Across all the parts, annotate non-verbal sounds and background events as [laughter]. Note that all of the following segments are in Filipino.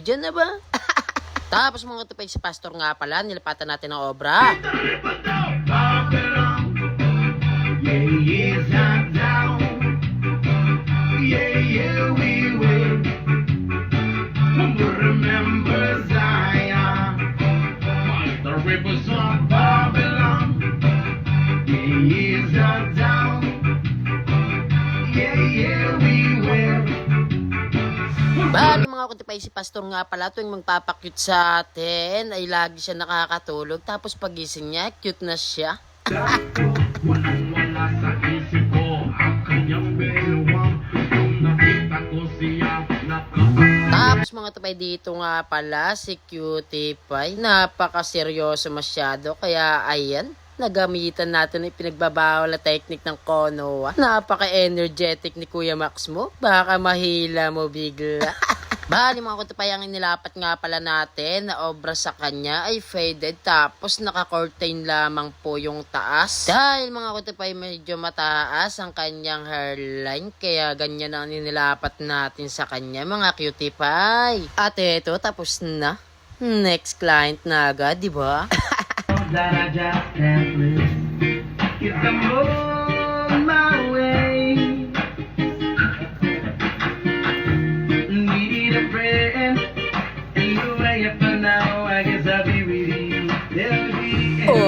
Diyan na ba? [laughs] Tapos mga tupay si pastor nga pala, nilapatan natin ang obra. Yeah, mga kutipay si pastor nga pala tuwing magpapakyut sa atin ay lagi siya nakakatulog. Tapos pagising niya, cute na siya. Ang [laughs] Tapos mga tupay dito nga pala si Cutie Pie. Napakaseryoso masyado. Kaya ayan, nagamitan natin yung pinagbabawal na technique ng Konoha. Napaka-energetic ni Kuya Max mo. Baka mahila mo bigla. [laughs] Bali mga kutupay, ang inilapat nga pala natin na obra sa kanya ay faded tapos naka-curtain lamang po yung taas. Dahil mga kutupay medyo mataas ang kanyang hairline kaya ganyan ang inilapat natin sa kanya mga cutie pie. At eto tapos na. Next client na agad, di ba? [laughs]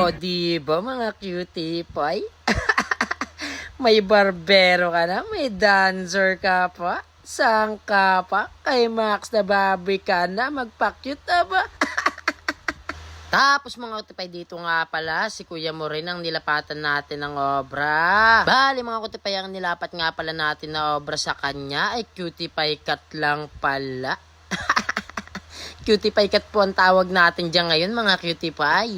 Di ba mga cutie pie? [laughs] may barbero ka na, may dancer ka pa, sang ka pa, kay Max na baboy ka na, magpakyut na ba? [laughs] Tapos mga kutipay dito nga pala, si Kuya mo rin ang nilapatan natin ng obra. Bali mga kutipay ang nilapat nga pala natin na obra sa kanya ay cutie pie cut lang pala. [laughs] cutie pie cut po ang tawag natin dyan ngayon mga cutie pie.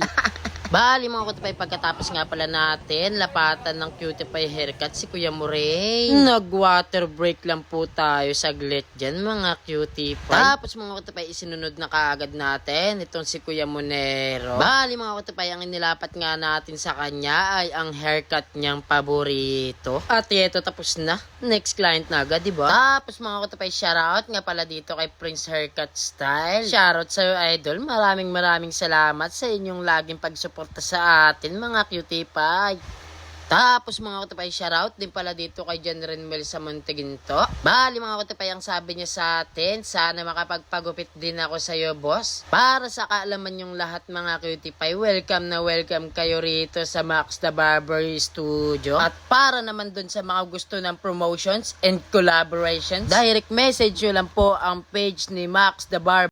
Bali mga kutipay pagkatapos nga pala natin, lapatan ng cutie pie haircut si Kuya Moray. Nag-water break lang po tayo saglit dyan mga cutie pie. Tapos mga kutipay isinunod na kaagad natin itong si Kuya Monero. Bali mga kutipay ang inilapat nga natin sa kanya ay ang haircut niyang paborito. At ito tapos na. Next client na agad, di ba? Tapos mga kutipay shoutout nga pala dito kay Prince Haircut Style. Shoutout sa'yo idol. Maraming maraming salamat sa inyong laging pagsuporta sa atin mga cutie pie. Tapos mga kutipay, shoutout din pala dito kay John Renmel sa Monteginto. Bali mga kutipay, ang sabi niya sa atin, sana makapagpagupit din ako sa iyo, boss. Para sa kaalaman yung lahat mga cutie pie, welcome na welcome kayo rito sa Max the Barber Studio. At para naman dun sa mga gusto ng promotions and collaborations, direct message nyo lang po ang page ni Max the Barber